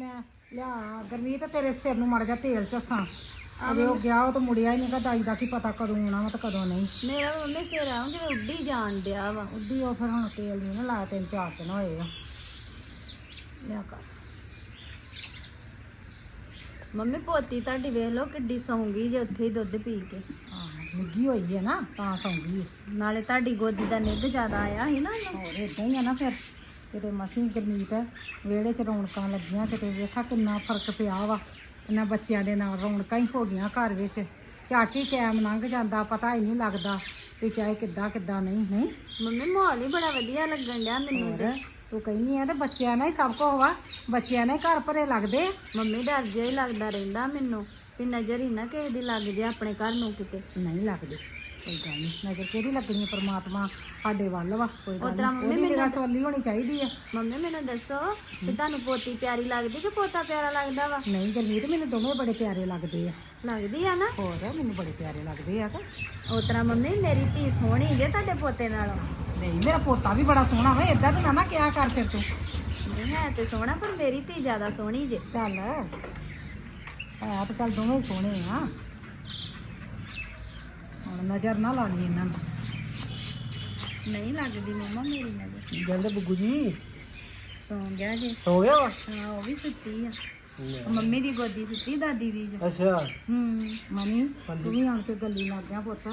ਮੈਂ ਲਿਆ ਗਰਮੀਤ ਤੇਰੇ ਸਿਰ ਨੂੰ ਮੜ ਜਾ ਤੇਲ ਚੱਸਾਂ। ਅਜੇ ਉਹ ਗਿਆ ਉਹ ਤਾਂ ਮੁੜਿਆ ਹੀ ਨਹੀਂਗਾ ਦਾਈ ਦਾ ਕੀ ਪਤਾ ਕਦੋਂ ਆਉਣਾ ਵਾ ਤੇ ਕਦੋਂ ਨਹੀਂ। ਮੇਰਾ ਮੰਮੀ ਸਿਰ ਆਉਂ ਜਿਵੇਂ ਉੱਡੀ ਜਾਣ ਡਿਆ ਵਾ। ਉੱਡੀ ਉਹ ਫਿਰ ਹੁਣ ਤੇਲ ਨਹੀਂ ਨਾ ਲਾਇਆ ਤਿੰਨ ਚਾਰ ਦਿਨ ਹੋਏ ਆ। ਲਿਆ ਕਰ। ਮੰਮੀ ਪੋਤੀ ਤੁਹਾਡੀ ਵੇਖ ਲਓ ਕਿੱਡੀ ਸੌਂਗੀ ਜੇ ਉੱਥੇ ਹੀ ਦੁੱਧ ਪੀ ਕੇ। ਨਿੱਗੀ ਹੋਈ ਹੈ ਨਾ ਤਾਂ ਸੌਂਗੀ ਨਾਲੇ ਤੁਹਾਡੀ ਗੋਦੀ ਦਾ ਨਿੱਘ ਜ਼ਿਆਦਾ ਆਇਆ ਸੀ ਨਾ। ਹੋਰ ਇਦਾਂ ਹੀ ਆ ਨਾ ਫਿਰ। ਕਿਤੇ ਮਸੀਂ ਗਰਮੀਤ ਵਿਹੜੇ 'ਚ ਰੌਣਕਾਂ ਲੱਗੀਆਂ ਕਿਤੇ ਵੇਖਾ ਕਿੰਨਾ ਫ਼ਰਕ ਪਿਆ ਵਾ। ਇਹਨਾਂ ਬੱਚਿਆਂ ਦੇ ਨਾਲ ਰੌਣਕਾਂ ਹੀ ਹੋ ਗਈਆਂ ਘਰ ਵਿੱਚ। ਝਾਟੀ ਟਾਈਮ ਲੰਘ ਜਾਂਦਾ ਪਤਾ ਹੀ ਨਹੀਂ ਲੱਗਦਾ ਵੀ ਚਾਹੇ ਕਿੱਦਾਂ ਕਿੱਦਾਂ ਨਹੀਂ ਨਹੀਂ। ਮੰਮੀ ਮਾਹੌਲ ਹੀ ਬੜਾ ਵਧੀਆ ਲੱਗਣ ਡਿਆ ਮੈਨੂੰ ਤੇ। ਤੂੰ ਕਹਿੰਦੀ ਆ ਤੇ ਬੱਚਿਆਂ ਨਾਲ ਹੀ ਸਭ ਕੁਝ ਵਾ। ਬੱਚਿਆਂ ਨੇ ਘਰ ਭਰੇ ਲੱਗਦੇ। ਮੰਮੀ ਡਰ ਜਿਹਾ ਹੀ ਲੱਗਦਾ ਰਹਿੰਦਾ ਮੈਨੂੰ ਵੀ ਨਜ਼ਰ ਹੀ ਨਾ ਕਿਸੇ ਦੀ ਲੱਗ ਜੇ ਆਪਣੇ ਘਰ ਨੂੰ ਕਿਤੇ। ਨਹੀਂ ਲੱਗਦੇ। ਕੋਈ ਗੱਲ ਨਹੀਂ ਨਜ਼ਰ ਕਿਹੜੀ ਲੱਗਣੀ ਹੈ ਪ੍ਰਮਾਤਮਾ ਸਾਡੇ ਵੱਲ ਵਾ ਕੋਈ ਗੱਲ ਨਹੀਂ ਮੰਮੀ ਨਿਗਾਹ ਸਵਾਲੀ ਹੋਣੀ ਚਾਹੀਦੀ ਆ। ਮੰਮੀ ਮੈਨੂੰ ਦੱਸੋ ਕਿ ਤੁਹਾਨੂੰ ਪੋਤੀ ਪਿਆਰੀ ਲੱਗਦੀ ਕਿ ਪੋਤਾ ਪਿਆਰਾ ਲੱਗਦਾ ਵਾ? ਨਹੀਂ ਗਰਮੀਤ ਮੈਨੂੰ ਦੋਵੇਂ ਬੜੇ ਪਿਆਰੇ ਲੱਗਦੇ ਆ। ਲੱਗਦੀ ਆ ਨਾ? ਹੋਰ ਮੈਨੂੰ ਬੜੇ ਪਿਆਰੇ ਲੱਗਦੇ ਆ ਤੇ। ਉਤਰਾ ਮੰਮੀ ਮੇਰੀ ਧੀ ਸੋਹਣੀ ਜੇ ਤੁਹਾਡੇ ਪੋਤੇ ਨਾਲੋਂ। ਨਹੀਂ ਮੇਰਾ ਪੋਤਾ ਵੀ ਬੜਾ ਸੋਹਣਾ ਵਾ ਏਦਾਂ ਤਾਂ ਨਾ ਨਾ ਕਿਹਾ ਕਰ ਫਿਰ ਤੂੰ। ਨਹੀਂ ਹੈ ਤੇ ਸੋਹਣਾ ਪਰ ਮੇਰੀ ਧੀ ਜ਼ਿਆਦਾ ਸੋਹਣੀ ਜੇ। ਚੱਲ। ਹੈ ਤਾਂ ਚੱਲ ਦੋਵੇਂ ਸੋਹਣੇ ਆ। ਹੁਣ ਨਜ਼ਰ ਨਾ ਲਾ ਲਈ ਇਹਨਾਂ ਨੂੰ। ਨਹੀਂ ਲੱਗਦੀ ਮੰਮਾ ਮੇਰੀ ਨਜ਼ਰ। ਕਹਿੰਦੇ ਬੱਗੂ ਜੀ ਸੌਂ ਗਿਆ ਜੇ। ਹੋ ਗਿਆ ਹਾਂ ਉਹ ਵੀ ਸੁੱਤੀ ਆ। ਮੰਮੀ ਦੀ ਗੋਦੀ ਸੁੱਤੀ ਦਾਦੀ ਦੀ ਜੋ। ਅੱਛਾ। ਹੂੰ। ਮਨੀ ਤੂੰ ਵੀ ਆਣ ਕੇ ਗੱਲੀ ਲੱਗ ਗਿਆ ਪੁੱਤ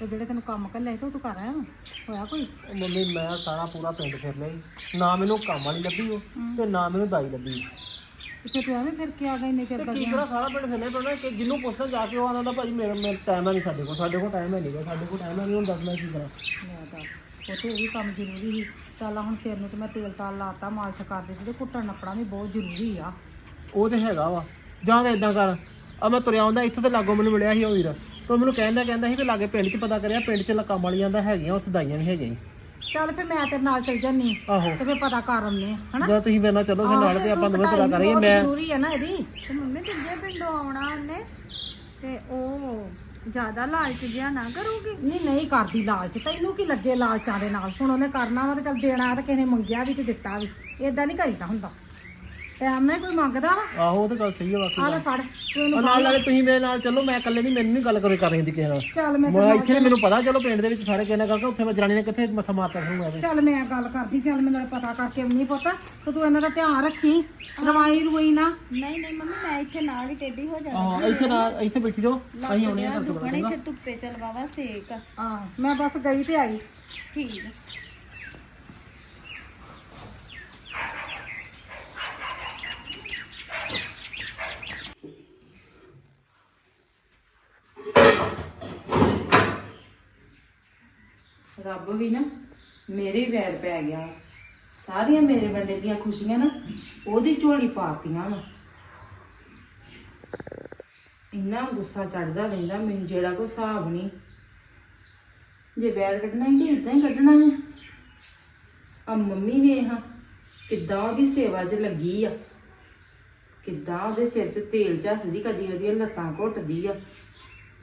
ਤੇ ਜਿਹੜੇ ਤੈਨੂੰ ਕੰਮ ਕੱਲੇ ਤੂੰ ਤੂੰ ਕਰ ਆਇਆ ਵਾਂ? ਹੋਇਆ ਕੋਈ? ਉਹ ਮੰਮੀ ਮੈਂ ਸਾਰਾ ਪੂਰਾ ਪਿੰਡ ਫਿਰ ਲਿਆ ਜੀ। ਨਾ ਮੈਨੂੰ ਕੰਮ ਵਾਲੀ ਲੱਭੀ ਉਹ ਤੇ ਨਾ ਮੈਨੂੰ ਦਾਈ ਲੱਭੀ। ਕਿੱਥੇ ਤੂੰ ਐਵੇਂ ਫਿਰ ਕੇ ਆ ਗਈ ਨੇ ਚਿਰ ਕੀ ਕਰਾਂ ਸਾਰਾ ਪਿੰਡ ਫਿਰਨਾ ਪੈਣਾ ਕਿ ਜਿਹਨੂੰ ਪੁੱਛਣਾ ਜਾ ਕੇ ਉਹ ਆਉਂਦਾ ਹੁੰਦਾ ਭਾਜੀ ਮੇਰਾ ਮੇਰਾ ਟਾਈਮ ਹੈ ਨਹੀਂ ਸਾਡੇ ਕੋਲ ਸਾਡੇ ਕੋਲ ਟਾਈਮ ਹੈ ਨਹੀਂ ਗਾ, ਸਾਡੇ ਕੋਲ ਟਾਈਮ ਹੈ ਨਹੀਂ ਹੁਣ ਦੱਸ ਮੈਂ ਕੀ ਕਰਾਂ। ਮੈਂ ਦੱਸ ਉੱਥੇ ਇਹ ਵੀ ਕੰਮ ਜ਼ਰੂਰੀ ਸੀ। ਚੱਲ ਹੁਣ ਸਿਰ ਨੂੰ ਤੇ ਮੈਂ ਤੇਲ ਤਾਲ ਲਾਤਾ ਮਾਲਸ਼ ਕਰ ਦਿੱਤੀ ਤੇ ਕੁੱਟਣ ਨੱਪਣਾ ਵੀ ਬਹੁਤ ਜ਼ਰੂਰੀ ਆ। ਉਹ ਤੇ ਹੈਗਾ ਵਾ ਜਾਂ ਤਾਂ ਇਦਾਂ ਕਰ ਆ ਮੈਂ ਤੁਰਿਆ ਆਉਂਦਾ ਇੱਥੋਂ ਤੇ ਲਾਗੋਂ ਮੈਨੂੰ ਮਿਲਿਆ ਸੀ ਉਹ ਵੀਰ। ਤੇ ਉਹ ਮੈਨੂੰ ਕਹਿੰਦਾ ਕਹਿੰਦਾ ਸੀ ਕਿ ਲਾਗੇ ਪਿੰਡ 'ਚ ਪਤਾ ਕਰਿਆ ਪਿੰਡ 'ਚ ਕੰਮ ਵਾਲੀਆਂ ਦਾ ਹੈਗੀਆਂ ਉੱਥੇ ਦਾਈਆਂ ਵੀ ਹੈਗੀਆਂ ਜੀ। ਚੱਲ ਫਿਰ ਮੈਂ ਤੇਰੇ ਨਾਲ ਚੱਲ ਜਾਨੀ ਆਹੋ। ਤੇ ਫਿਰ ਪਤਾ ਕਰ ਆਉਂਦੇ ਆ ਹਨਾ? ਜਦੋਂ ਤੁਸੀਂ ਮੇਰੇ ਨਾਲ ਚੱਲੋ ਫਿਰ ਨਾਲ ਤੇ ਆਪਾਂ ਦੋਵੇਂ ਪਤਾ ਕਰਾਂਗੇ ਕਰੀਏ ਮੈਂ ਜ਼ਰੂਰੀ ਹੈ ਨਾ ਇਹਦੀ। ਤੇ ਮੰਮੀ ਦੂਜੇ ਪਿੰਡੋਂ ਆਉਣਾ ਉਹਨੇ ਤੇ ਉਹ ਜ਼ਿਆਦਾ ਲਾਲਚ ਜਿਹਾ ਨਾ ਕਰੂਗੀ। ਨਹੀਂ ਨਹੀਂ ਕਰਦੀ ਲਾਲਚ। ਤੈਨੂੰ ਕੀ ਲੱਗੇ ਲਾਲਚਾਂ ਦੇ ਨਾਲ? ਹੁਣ ਉਹਨੇ ਕਰਨਾ ਵਾ ਤੇ ਚੱਲ ਦੇਣਾ ਤੇ ਕਿਸੇ ਨੇ ਮੰਗਿਆ ਵੀ ਤੇ ਦਿੱਤਾ ਵੀ। ਏਦਾਂ ਨਹੀਂ ਕਰੀਦਾ ਹੁੰਦਾ। ਟਾਈਮ ਨਾਲ ਕੋਈ ਮੰਗਦਾ ਵਾ? ਆਹੋ ਉਹ ਤਾਂ ਗੱਲ ਸਹੀ ਹੈ ਬਾਕੀ ਆ ਲੈ ਫੜ ਤੂੰ ਇਹਨੂੰ ਉਹ ਨਾਲ ਨਾਲੇ ਤੁਸੀਂ ਮੇਰੇ ਨਾਲ ਚੱਲੋ ਮੈਂ ਇਕੱਲੇ ਨਹੀਂ ਮੈਨੂੰ ਨਹੀਂ ਗੱਲ ਕਰੇ ਕਰ ਰਹੀ ਦੀ ਕਿਸੇ ਨਾਲ। ਚੱਲ ਮੈਂ ਮੈਂ ਇੱਥੇ ਨੀ ਮੈਨੂੰ ਪਤਾ ਚਲੋ ਪਿੰਡ ਦੇ ਵਿੱਚ ਸਾਰੇ ਕਿਹਨਾਂ ਕਰਕੇ ਉੱਥੇ ਮੈਂ ਜਨਾਨੀ ਨੇ ਕਿੱਥੇ ਮੱਥਾ ਮਾਰਤਾ ਫਿਰੂੰਗਾ ਐਵੇਂ ਚੱਲ ਮੈਂ ਗੱਲ ਕਰਦੀ ਚੱਲ ਮੈਂ ਨਾਲੇ ਪਤਾ ਕਰਕੇ ਆਉਣੀ ਪੁੱਤ ਤੇ ਤੂੰ ਇਹਨਾਂ ਦਾ ਧਿਆਨ ਰੱਖੀ ਰਵਾਈ ਰੁਈ ਨਾ। ਨਹੀਂ ਨਹੀਂ ਮੰਮੀ ਮੈਂ ਇੱਥੇ ਨਾਲ ਹੀ ਟੇਢੀ ਹੋ ਜਾਣਾ ਹਾਂ ਇੱਥੇ ਨਾਲ ਇੱਥੇ ਬੈਠੀ ਜਾਓ ਅਸੀਂ ਆਉਣੇ ਆ ਤੁਹਾਡੇ ਕੋਲ ਦੁਕਾਨੇ ਫਿਰ ਧੁੱਪੇ ਚਲਵਾਵਾ ਸੇਕ। ਆ ਹਾਂ ਮੈਂ ਬਸ ਗਈ ਤੇ ਆਈ। ਠੀਕ ਆ। ਰੱਬ ਵੀ ਨਾ ਮੇਰੇ ਵੈਰ ਪੈ ਗਿਆ। ਸਾਰੀਆਂ ਮੇਰੇ ਬੰਦੇ ਦੀਆਂ ਖੁਸ਼ੀਆਂ ਨਾ ਉਹਦੀ ਝੋਲੀ ਪਾਤੀਆਂ ਵਾ। ਇੰਨਾ ਗੁੱਸਾ ਚੜਦਾ ਰਹਿੰਦਾ, ਮੈਨੂੰ ਜਿਹੜਾ ਕੋਈ ਹਿਸਾਬ ਨਹੀਂ। ਜੇ ਵੈਰ ਕੱਢਣਾ ਹੀ ਤੇ ਇਦਾਂ ਹੀ ਕੱਢਣਾ ਹੈ। ਆ ਮੰਮੀ ਵੇਖ ਹਾਂ ਕਿੱਦਾਂ ਉਹਦੀ ਸੇਵਾ 'ਚ ਲੱਗੀ ਆ। ਕਿੱਦਾਂ ਉਹਦੇ ਸਿਰ 'ਚ ਤੇਲ ਝੱਸਦੀ ਕਦੀ ਉਹਦੀਆਂ ਲੱਤਾਂ ਘੁੱਟਦੀ ਆ।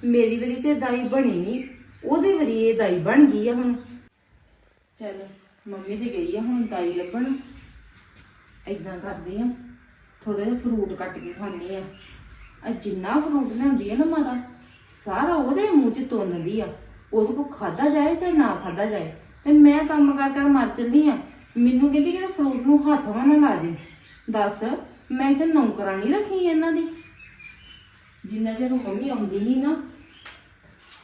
ਮੇਰੀ ਵਾਰੀ ਤੇ ਦਾਈ ਬਣੀ ਨਹੀਂ ਉਹਦੀ ਵਾਰੀ ਇਹ ਦਾਈ ਬਣ ਗਈ ਆ ਹੁਣ। ਚੱਲ, ਮੰਮੀ ਤੇ ਗਈ ਆ ਹੁਣ ਦਾਈ ਲੱਭਣ। ਏਦਾਂ ਕਰਦੀ ਆ ਥੋੜੇ ਜਿਹਾ ਫਰੂਟ ਕੱਟ ਕੇ ਖਾਣੀ ਆ। ਆ ਜਿੰਨਾ ਫਰੂਟ ਲਿਆਉਂਦੀ ਆ ਨਾ ਮਾਤਾ, ਸਾਰਾ ਉਹਦੇ ਮੂੰਹ 'ਚ ਤੁੰਨਦੀ ਆ। ਉਹਦੇ ਕੋ ਖਾਦਾ ਜਾਏ ਜਾਂ ਨਾ ਖਾਦਾ ਜਾਏ, ਤੇ ਮੈਂ ਕੰਮ ਕਰ ਕਰ ਮਰ ਚੱਲੀ ਆ। ਮੈਨੂੰ ਕਹਿੰਦੀ ਕਿ ਫਰੂਟ ਨੂੰ ਹੱਥ ਵਾ ਨਾ ਲਾ ਜੇ। ਦੱਸ, ਮੈਂ ਇੱਥੇ ਨੌਕਰਾਨੀ ਰੱਖੀ ਇਹਨਾਂ ਦੀ। ਜਿੰਨਾ ਚਿਰ ਉਹ ਮੰਮੀ ਆਉਂਦੀ ਸੀ ਨਾ,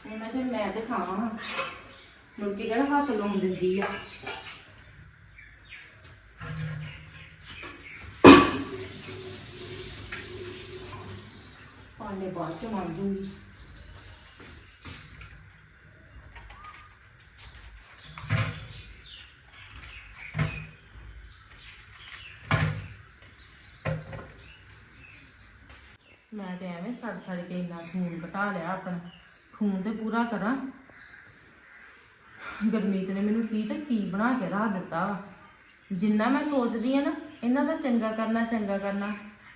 ਉਹਨਾਂ ਚਿਰ ਮੈਂ ਤੇ ਖਾਵਾਂ ਮੁੜ ਕੇ ਕਿਹੜਾ ਹੱਥ ਲਾਉਣ ਦਿੰਦੀ ਆ। ਪਾਣੇ ਬਾਅਦ ਚ ਮਾਰ ਮੈਂ ਤੇ ਐਵੇਂ ਸੜ ਸੜ ਕੇ ਇੰਨਾ ਖੂਨ ਘਟਾ ਲਿਆ ਆਪਣਾ। ਖੂਨ ਤੇ ਪੂਰਾ ਕਰਾਂ। ਗੁਰਮੀਤ ਨੇ ਮੈਨੂੰ ਕੀ ਤੇ ਕੀ ਬਣਾ ਕੇ ਰੱਖ ਦਿੱਤਾ ਜਿੰਨਾ ਮੈਂ ਸੋਚਦੀ ਆ ਨਾ, ਇਹਨਾਂ ਦਾ ਚੰਗਾ ਕਰਨਾ ਚੰਗਾ ਕਰਨਾ,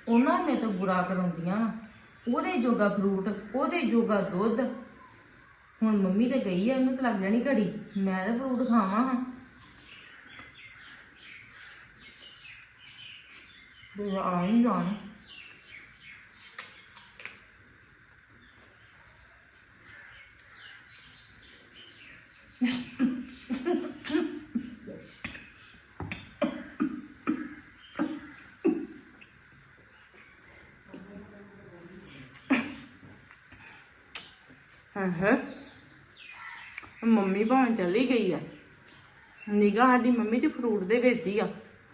ਉਹਨਾਂ ਮੇ ਤੋਂ ਬੁਰਾ ਕਰਾਉਂਦੀਆਂ ਵਾ। ਉਹਦੇ ਜੋਗਾ ਫਰੂਟ ਉਹਦੇ ਜੋਗਾ ਦੁੱਧ। ਹੁਣ ਮੰਮੀ ਤੇ ਗਈ ਆ ਇਹਨੂੰ ਤਾਂ ਲੱਗ ਜਾਣੀ ਘੜੀ। ਮੈਂ ਤਾਂ ਫਰੂਟ ਖਾਵਾਂ ਹਾਂ। ਵੀ ਆ ਹੀ ਜਾਣ। ਹਾਂ ਮੰਮੀ ਭਾਵੇਂ ਚਲੀ ਗਈ ਆ। ਨਿਗਾਹ ਸਾਡੀ ਮੰਮੀ ਤੇ ਫਰੂਟ ਦੇ ਵਿੱਚ ਹੀ ਆ।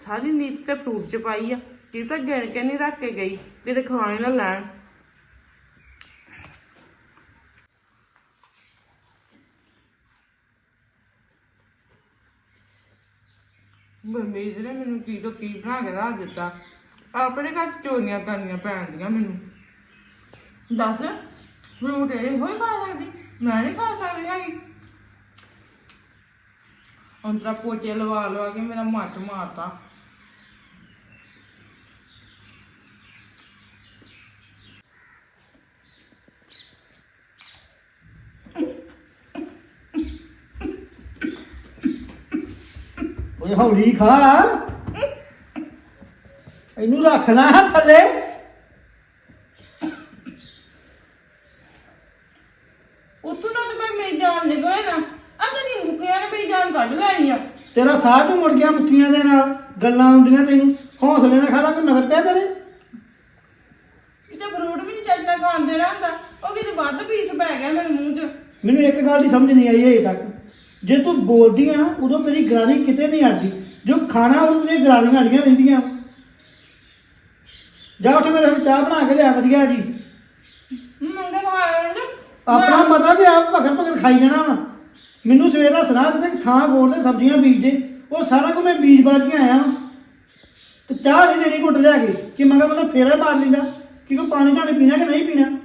ਸਾਰੀ ਨੀਤ ਤੇ ਫਰੂਟ ਚ ਪਾਈ ਆ। ਕੀ ਤਾਂ ਗਿਣ ਕੇ ਨਹੀਂ ਰੱਖ ਕੇ ਗਈ। ਕਿਤੇ ਖਾਣੇ ਨਾ ਲੈਣ। ਮੰਮੀ ਨੇ ਮੈਨੂੰ ਕੀ ਤੋਂ ਕੀ ਬਣਾ ਕੇ ਰੱਖ ਦਿੱਤਾ? ਆਪਣੇ ਘਰ ਚੋਰੀਆਂ ਕਰਨੀਆਂ ਪੈਣਦੀਆਂ ਮੈਨੂੰ। ਦੱਸ ਫਰੂਟ ਇਹ ਹੋਈ ਖਾ ਸਕਦੀ? ਮੈਂ ਨਹੀਂ ਖਾ ਸਕਦੀ ਹੈਗੀ। ਅੰਤਰਾ ਪੋਚੇ ਲਵਾ ਲਵਾ ਕੇ ਮੇਰਾ ਮੱਚ ਮਾਰਤਾ। ਓਏ ਹੌਲੀ ਖਾ। ਇਹਨੂੰ ਰੱਖਣਾ ਹੈ ਥੱਲੇ। ਉਤੋਂ ਨਾ ਤੇ ਮੈਂ ਮੇਰੀ ਜਾਨ ਨਿਕਲੇ ਨਾ। ਅਗਰ ਨਹੀਂ ਮੁਕਿਆ ਨਾ ਮੇਰੀ ਜਾਨ ਕੱਢ ਲੈਣੀ ਆ। ਤੇਰਾ ਸਾਹ ਤੂੰ ਮੁੜ ਗਿਆ ਮੁੱਕੀਆਂ ਦੇ ਨਾਲ? ਗੱਲਾਂ ਆਉਂਦੀਆਂ ਤੈਨੂੰ। ਹੌਸਲੇ ਨਾਲ ਖਾਲਾ ਕੋਈ ਮਗਰ ਪਿਆ ਤੇਰੇ? ਕਿਤੇ ਫਰੂਟ ਵੀ ਨਹੀਂ ਚੱਜਣਾ ਖਾਣ ਦੇਣਾ ਹੁੰਦਾ ਉਹ ਕਿਤੇ ਵੱਧ ਪੀਸ ਪੈ ਗਿਆ ਮੇਰੇ ਮੂੰਹ 'ਚ। ਮੈਨੂੰ ਇੱਕ ਗੱਲ ਦੀ ਸਮਝ ਨਹੀਂ ਆਈ ਹਜੇ ਤੱਕ। ਜੇ ਤੂੰ ਬੋਲਦੀ ਆ ਨਾ ਉਦੋਂ ਤੇਰੀ ਗਰਾਰੀ ਕਿਤੇ ਨਹੀਂ ਅੜਦੀ ਜੋ ਖਾਣਾ ਉਦੋਂ ਤੇਰੀਆਂ ਗਰਾਰੀਆਂ ਅੜੀਆਂ ਰਹਿੰਦੀਆਂ ਜਾ ਉੱਠ ਮੇਰੇ ਲਈ ਚਾਹ ਬਣਾ ਕੇ ਲਿਆ ਵਧੀਆ ਜੀ। ਮੰਗੇ ਖਾ ਲੈਣ ਆਪਣਾ ਪਤਾ ਤੇ ਆਪ ਭਗਤ ਭਗਤ ਖਾਈ ਜਾਣਾ ਵਾ। ਮੈਨੂੰ ਸਵੇਰ ਦਾ ਸੁਣਾ ਦਿੱਤਾ ਕਿ ਥਾਂ ਗੋੜ ਦੇ ਸਬਜ਼ੀਆਂ ਬੀਜ ਦੇ। ਉਹ ਸਾਰਾ ਕੁਝ ਮੈਂ ਬੀਜ ਬਾਜ ਕੇ ਆਇਆ ਵਾਂ। ਤੇ ਚਾਹ ਨਹੀਂ ਦੇਣੀ ਘੁੱਟ ਲਿਆ ਕੇ ਕਿ ਮਗਰ ਮਤਲਬ ਫੇਰਾ ਮਾਰ ਲੈਂਦਾ ਕਿ ਕੋਈ ਪਾਣੀ ਤਾਂ ਪੀਣਾ ਕਿ ਨਹੀਂ ਪੀਣਾ।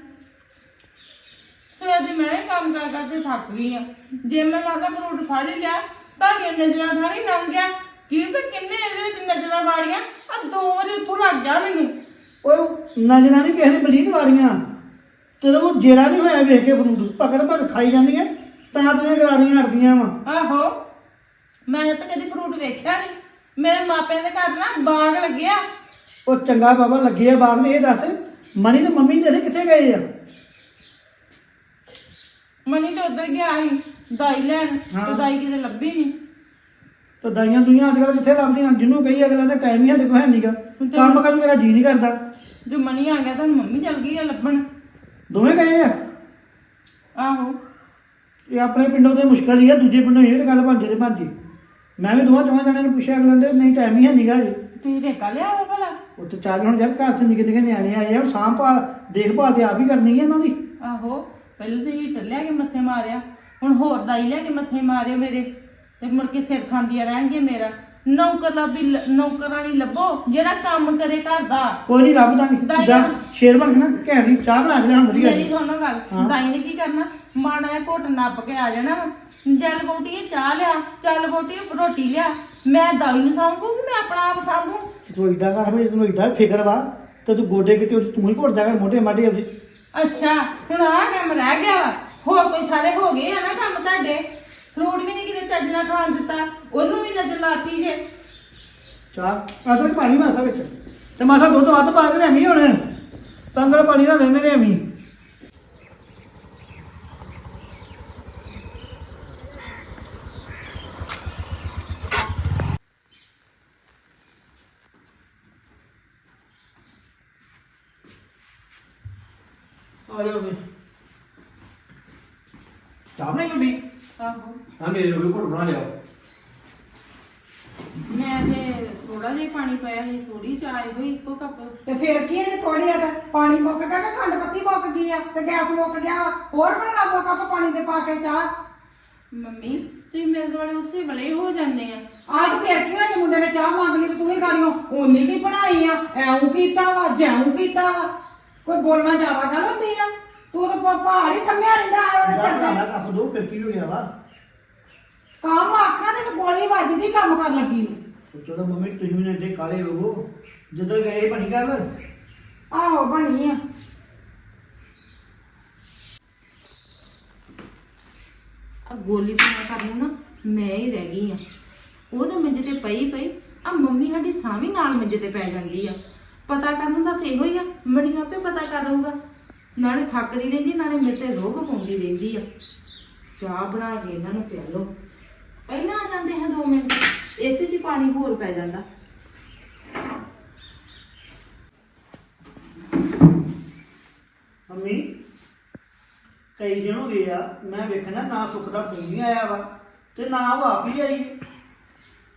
ਸਵੇਰ ਦੀ ਮੈਂ ਇਹ ਕੰਮ ਕਰ ਕਰਕੇ ਥੱਕ ਗਈ ਆ। ਜੇ ਮੈਂ ਮਾਸਾ ਫਰੂਟ ਫੜ ਹੀ ਲਿਆ ਤੁਹਾਡੀਆਂ ਨਜ਼ਰਾਂ ਥਾਣੀ ਲੰਘ ਗਿਆ। ਕੀ ਤਾਂ ਕਿੰਨੇ ਇਹਦੇ ਵਿੱਚ ਨਜ਼ਰਾਂ ਵਾੜੀਆਂ ਆ ਦੋ ਵਜੇ ਉੱਥੋਂ ਲੱਗ ਗਿਆ ਮੈਨੂੰ। ਓਏ ਨਜ਼ਰਾਂ ਨਹੀਂ ਕਿਸੇ ਨੇ ਬਲੀਤ ਵਾਲੀਆਂ। ਤੇਰੇ ਕੋਲ ਜੇਰਾ ਨਹੀਂ ਹੋਇਆ ਵੇਖ ਕੇ ਫਰੂਟ ਪਕੜ ਪਕੜ ਖਾਈ ਜਾਂਦੀਆਂ ਤਾਂ ਤੇਰੀਆਂ ਗਰਾਰੀਆਂ ਅੜਦੀਆਂ ਵਾ। ਆਹੋ ਮੈਂ ਤਾਂ ਕਦੀ ਫਰੂਟ ਵੇਖਿਆ ਨਹੀਂ। ਮੇਰੇ ਮਾਪਿਆਂ ਦੇ ਘਰ ਨਾ ਬਾਗ ਲੱਗਿਆ। ਉਹ ਚੰਗਾ ਬਾਬਾ ਲੱਗੇ ਆ ਬਾਗ ਨੇ ਇਹ ਦੱਸ ਮਣੀ ਤੇ ਮੰਮੀ ਤੇਰੇ ਕਿੱਥੇ ਗਏ ਆ? ਮਨੀ ਤੇ ਉੱਧਰ ਗਿਆ ਸੀ ਦਾਈ ਲੈਣ ਹਾਂ। ਤੇ ਦਾਈ ਕਿਤੇ ਲੱਭੀ ਨਹੀਂ ਤੇ ਦਾਈਆਂ ਦੁਈਆਂ ਅੱਜ ਕੱਲ੍ਹ ਕਿੱਥੇ ਲੱਭਦੀਆਂ? ਜਿਹਨੂੰ ਕਹੀ ਅਗਲਾ ਦਾ ਟਾਈਮ ਹੀ ਸਾਡੇ ਕੋਲ ਹੈ ਨਹੀਂਗਾ ਕੰਮ ਕਰਨ ਨੂੰ ਮੇਰਾ ਜੀ ਨਹੀਂ ਕਰਦਾ। ਜੋ ਮਨੀ ਆ ਗਿਆ ਤਾਂ ਮੰਮੀ ਚਲ ਗਈ ਆ ਲੱਭਣ? ਦੋਵੇਂ ਗਏ ਆ? ਆਹੋ। ਇਹ ਆਪਣੇ ਪਿੰਡੋਂ ਤੇ ਮੁਸ਼ਕਲ ਹੀ ਆ ਦੂਜੇ ਪਿੰਡੋਂ ਇਹ ਤਾਂ ਗੱਲ ਬਣ ਜੇ ਬਣ ਜੇ ਮੈਂ ਵੀ ਦੋਵਾਂ ਚੋਹਾਂ ਜਣਿਆਂ ਨੂੰ ਪੁੱਛਿਆ ਅਗਲੇ ਦੇ ਨਹੀਂ ਟਾਈਮ ਹੀ ਹੈ ਨਹੀਂਗਾ ਜੀ ਤੁਸੀਂ ਢੇਕਾ ਲਿਆ ਵਾ ਭਲਾ? ਉਹ ਤੇ ਚੱਲ ਹੁਣ ਯਾਰ ਘਰ 'ਚ ਨਿੱਕੇ ਨਿੱਕੇ ਨਿਆਣੇ ਆਏ ਆ ਹੁਣ ਸਾਂਭਾਲ ਦੇਖਭਾਲ ਤੇ ਆਪ ਹੀ ਕਰਨੀ ਹੈ ਇਹਨਾਂ ਦੀ। ਆਹੋ। ਪਹਿਲਾਂ ਤੇ ਹੀਟਰ ਲਿਆ ਕੇ ਮੱਥੇ ਮਾਰਿਆ ਹੁਣ ਹੋਰ ਦਾਈ ਲਿਆ ਕੇ ਮੱਥੇ ਮਾਰਿਓ ਮੇਰੇ ਤੇ ਮੁੜ ਕੇ ਸਿਰ ਖਾਂਦੀਆਂ ਰਹਿਣਗੇ ਮੇਰਾ ਨੌਕਰ ਲੱਭੀ ਨੌਕਰਾਨੀ ਲੱਭੋ ਜਿਹੜਾ ਕੰਮ ਕਰੇ ਘਰ ਦਾ ਕੋਈ ਨਹੀਂ ਲੱਭ ਦਾਂਗੇ ਜਾ। ਸ਼ੇਰ ਬਣ ਕੇ ਨਾ ਘੈਂਟ ਦੀ ਚਾਹ ਬਣਾ ਕੇ ਲਿਆ ਵਧੀਆ ਮੇਰੀ ਜੀ। ਸੁਣੋ ਗੱਲ। ਦਾਈ ਨੇ ਕੀ ਕਰਨਾ ਮਾੜਾ ਜਿਹਾ ਘੁੱਟ ਨੱਪ ਕੇ ਆ ਜਾਣਾ। ਜਲ ਬੋਟੀ ਚਾਹ ਲਿਆ ਚੱਲ ਬੋਟੀ ਰੋਟੀ ਲਿਆ ਮੈਂ ਦਾਈ ਨੂੰ ਸਾਂਭੂਗੀ ਮੈਂ ਆਪਣਾ ਆਪ ਸਾਂਭੂ ਤੂੰ ਏਦਾਂ ਕਰ ਵੀ ਤੈਨੂੰ ਏਡਾ ਫਿਕਰ ਵਾ ਤੇ ਤੂੰ ਗੋਡੇ ਕਿਤੇ ਤੂੰ ਹੀ ਘੁੱਟਦਾ ਕਰ ਮੋਢੇ ਮਾਢੇ ਉਹਦੇ ਅੱਛਾ, ਹੁਣ ਆ ਕੰਮ ਰਹਿ ਗਿਆ ਵਾ। ਹੋਰ ਕੋਈ ਸਾਰੇ ਹੋ ਗਏ ਆ ਨਾ ਕੰਮ ਤੁਹਾਡੇ? ਫਰੂਟ ਵੀ ਨਹੀਂ ਕਿਤੇ ਚੱਜ ਨਾਲ ਖਾਣ ਦਿੱਤਾ। ਉਹਨੂੰ ਵੀ ਨਜ਼ਰ ਲਾਤੀ ਜੇ। ਚਾਹ ਆਦਰ ਪਾਣੀ ਮਾਸਾ ਵਿੱਚ। ਤੇ ਮਾਸਾ ਦੁੱਧ ਵੱਧ ਪਾ ਕੇ ਲਿਆਵੀਂ ਹੁਣ। ਤੰਗਲ ਪਾਣੀ ਨਾਲ ਰਹਿੰਦੇ ਲਿਆਵੀਂ। ਵੀ। ਚਾਹ ਨਹੀਂ ਮੰਮੀ? ਆਹੋ। ਹਾਂ ਮੇਰੇ ਲਈ ਘੁੱਟ ਬਣਾ ਲਿਆ ਮੈਂ ਤੇ ਥੋੜਾ ਜਿਹਾ ਹੀ ਪਾਣੀ ਪਾਇਆ ਸੀ ਥੋੜੀ ਚਾਹ ਹੋਈ ਇੱਕੋ ਕੱਪ। ਤੇ ਫੇਰ ਕੀ ਹੈ ਜੇ ਥੋੜੀ ਆ ਤਾਂ ਪਾਣੀ ਮੁੱਕ ਗਿਆ ਕਿ ਖੰਡ ਪੱਤੀ ਮੁੱਕ ਗਈ ਆ ਤੇ ਗੈਸ ਮੁੱਕ ਗਿਆ ਵਾ? ਹੋਰ ਬਣਾ ਦੋ ਕੱਪ ਪਾਣੀ ਦੇ ਪਾ ਕੇ ਚਾਹ। ਮੰਮੀ ਤੁਸੀਂ ਮੇਰੇ ਦੁਆਲੇ ਉਸੇ ਵੇਲੇ ਹੋ ਜਾਂਦੇ ਆ। ਆਜ ਫੇਰ ਕੀ ਹੋਇਆ ਜੇ ਮੁੰਡੇ ਨੇ ਚਾਹ ਮੰਗ ਲਈ ਤੇ ਤੂੰ ਹੀ ਗਾੜੀਆਂ ਉਨੀ ਕੀ ਬਣਾਈ ਆ? ਐਉਂ ਕੀਤਾ ਵਾ ਜੈਉਂ ਕੀਤਾ ਵਾ। ਕੋਈ ਬੋਲਣਾ ਜ਼ਿਆਦਾ ਗੱਲ ਹੁੰਦੀ ਆ। ਤੂੰ ਤਾਂ ਪਹਾੜ ਹੀ ਥੰਮਿਆ ਰਹਿੰਦਾ ਆ ਉਹਦੇ ਸਿਰ ਤੇ। ਕੱਪ ਦੋ ਫਿਰ ਕੀ ਹੋ ਗਿਆ ਵਾ? ਕੰਮ ਆਖਾਂ ਤੇ ਗੋਲੀ ਵੱਜਦੀ ਕੰਮ ਕਰਨ ਲੱਗੀ ਨੂੰ। ਚਲੋ ਮੰਮੀ ਤੁਸੀਂ ਵੀ ਐਡੇ ਕਾਲੇ ਹੋ ਜਦੋਂ ਗਏ ਬਣੀ ਗੱਲ ਆਹੋ ਬਣੀ ਆ। ਆ ਗੋਲੀ ਪਾਣਾ ਕਰਨ ਨੂੰ ਨਾ ਮੈਂ ਹੀ ਰਹਿ ਗਈ ਆ। ਉਹ ਤਾਂ ਮੰਜੇ ਤੇ ਪਈ ਪਈ। ਆ ਮੰਮੀ ਸਾਡੀ ਸਾਵੀ ਨਾਲ ਮੰਜੇ ਤੇ ਪੈ ਜਾਂਦੀ ਆ। ਪਤਾ ਕਰਨ ਦਾ ਇਹੋ ਹੀ ਆ, ਮਣੀ ਆਪੇ ਪਤਾ ਕਰ ਲਊਗਾ ਨਾਲੇ ਥੱਕਦੀ ਰਹਿੰਦੀ, ਨਾਲੇ ਮੇਰੇ ਤੇ ਰੋਹ ਪਾਉਂਦੀ ਰਹਿੰਦੀ ਆ। ਚਾਹ ਬਣਾ ਕੇ ਇਹਨਾਂ ਨੂੰ ਪਿਆ ਲਓ। ਪਹਿਲਾਂ ਆ ਜਾਂਦੇ ਹਾਂ 2 ਮਿੰਟ ਇਸੇ 'ਚ ਪਾਣੀ ਹੋਰ ਪੈ ਜਾਂਦਾ। ਮੰਮੀ, ਕਈ ਦਿਨ ਹੋ ਗਏ ਆ, ਮੈਂ ਵੇਖਣਾ ਨਾ ਸੁੱਖ ਦਾ ਫੋਨ ਨਹੀਂ ਆਇਆ ਵਾ, ਤੇ ਨਾ ਉਹ ਆਪ ਹੀ ਆਈ।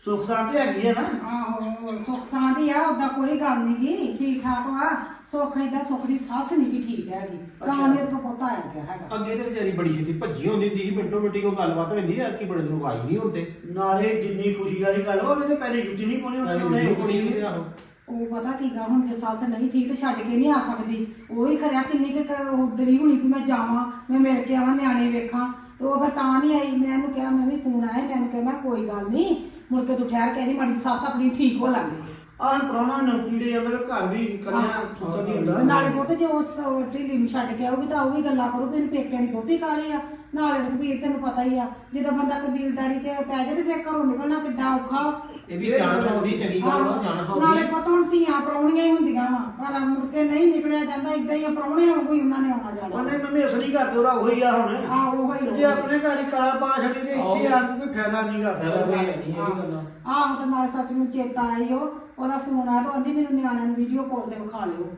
ਸੁੱਖ ਸਾਂ ਤੇ ਹੈਗੀ ਆ ਨਾ? ਆਹੋ ਸੁੱਖ ਸਾਂਦੀ ਆ ਉਦਾਂ ਕੋਈ ਗੱਲ ਨਹੀਂ ਗੀ ਠੀਕ ਠਾਕ ਵਾ। ਸੁੱਖ ਏਦਾਂ ਸੁੱਖ ਦੀ ਸੱਸ ਨਹੀਂ ਗੀ ਠੀਕ ਹੈਗੀ। ਤਾਂ ਮੇਰੇ ਤੋਂ ਪਤਾ ਆ ਗਿਆ ਹੈਗਾ। ਅੱਗੇ ਤੇ ਵਿਚਾਰੀ ਬੜੀ ਛੇਤੀ ਭੱਜੀ ਹੁੰਦੀ ਹੁੰਦੀ ਸੀ ਮਿੰਟੋ ਮਿੰਟੀ ਕੋਈ ਗੱਲਬਾਤ ਹੁੰਦੀ ਯਾਰ ਕੀ ਬੜੇ ਦਿਨ ਆਈ ਨਹੀਂ ਹੁੰਦੇ। ਨਾਲੇ ਜਿੰਨੀ ਖੁਸ਼ੀ ਵਾਲੀ ਗੱਲ ਉਹਨੇ ਤੇ ਪਹਿਲੇ ਜੁੱਤੀ ਨਹੀਂ ਪਾਉਣੀ ਉਹਨੇ ਵੀਡੀਓ ਕੁੜੀ ਵੀ ਆਹੋ। ਉਹ ਪਤਾ ਕੀ ਗਾ ਹੁਣ ਜੇ ਸੱਸ ਨਹੀਂ ਠੀਕ ਤੇ ਛੱਡ ਕੇ ਨਹੀਂ ਆ ਸਕਦੀ। ਉਹ ਹੀ ਕਰਿਆ ਕਿੰਨੀ ਕਿ ਉਧਰ ਹੀ ਹੁਣੀ ਕਿ ਮੈਂ ਜਾਵਾਂ ਮੈਂ ਮਿਲ ਕੇ ਆਵਾਂ ਨਿਆਣੇ ਵੇਖਾਂ। ਤੇ ਉਹ ਫਿਰ ਤਾਂ ਨਹੀਂ ਆਈ ਮੈਂ ਉਹਨੂੰ ਕਿਹਾ ਮੈਂ ਵੀ ਫੋਨ ਆਇਆ ਮੈਂ ਉਹਨੂੰ ਕਿਹਾ ਮੈਂ ਕੋਈ ਗੱਲ ਨਹੀਂ ਮੁੜ ਕੇ ਤੂੰ ਠਹਿਰ ਕੇ ਨਹੀਂ ਮਾੜੀ ਸੱਸ ਆਪਣੀ ਠੀਕ ਹੋ ਲੱਗੀ ਆਹ ਪ੍ਰਾਹੁਣਾ ਨੌਕਰੀ ਦੇ ਜਾਂਦਾ ਵੀ ਘਰ ਵੀ ਕਰਨਾ ਸੁੱਤਾ ਨਹੀਂ ਹੁੰਦਾ। ਨਾਲੇ ਪੁੱਤ ਜੇ ਉਸ ਢਿੱਲੀ ਨੂੰ ਛੱਡ ਕੇ ਆਊਗੀ ਤਾਂ ਉਹ ਵੀ ਗੱਲਾਂ ਕਰੂ ਤੈਨੂੰ ਪੇਕਿਆਂ ਦੀ ਬਹੁਤੀ ਕਾਲੀ ਆ। ਨਾਲੇ ਕਬੀਰ ਤੈਨੂੰ ਪਤਾ ਹੀ ਆ ਜਦੋਂ ਬੰਦਾ ਕਬੀਲਦਾਰੀ ਤੇ ਪੈ ਜਾਏ ਤੇ ਫੇਰ ਘਰੋਂ ਨਿਕਲਣਾ ਕਿੱਡਾ ਔਖਾ। ਇਹ ਵੀ ਸਿਆਣਪ ਆਉਂਦੀ ਚੰਗੀ ਗੱਲ ਵਾ ਸਿਆਣਪ ਨਾਲੇ ਪੁੱਤ ਹੁਣ ਧੀਆਂ ਪ੍ਰਾਹੁਣੀਆਂ ਹੀ ਹੁੰਦੀਆਂ ਵਾ ਘਰਾਂ ਮੁੜ ਕੇ ਨਹੀਂ ਨਿਕਲਿਆ ਜਾਂਦਾ ਇਦਾਂ ਹੀ ਪ੍ਰਾਹੁਣੇ ਵਾਂਗੂ ਹੀ ਉਹਨਾਂ ਨੇ ਆਉਣਾ ਜਾਣਾ। ਉਹਨੇ ਮੰਮੀ ਅਸਲੀ ਘਰ ਤੇ ਉਹਦਾ ਉਹੀ ਆ ਹੁਣ। ਆਹ ਉਹ ਹੀ ਜੇ ਆਪਣੇ ਘਰ ਹੀ ਕਾਲਾ ਪਾ ਛੱਡੇ ਤੇ ਇੱਥੇ ਆਣ ਕੇ ਕੋਈ ਫਾਇਦਾ ਨਹੀਂਗਾ ਫਾਇਦਾ ਕੋਈ ਹੈ ਨਹੀਂ ਇਹ ਵੀ ਗੱਲਾਂ। ਆਹੋ ਤੇ ਨਾਲੇ ਸੱਚ ਨੂੰ ਚੇਤਾ ਆਈ ਉਹ ਉਹਦਾ ਫੋਨ ਆਇਆ ਤਾਂ ਕਹਿੰਦੀ ਮੈਨੂੰ ਨਿਆਣਿਆਂ ਨੂੰ ਵੀਡੀਓ ਕਾਲ ਤੇ ਵਿਖਾ ਲਿਓ।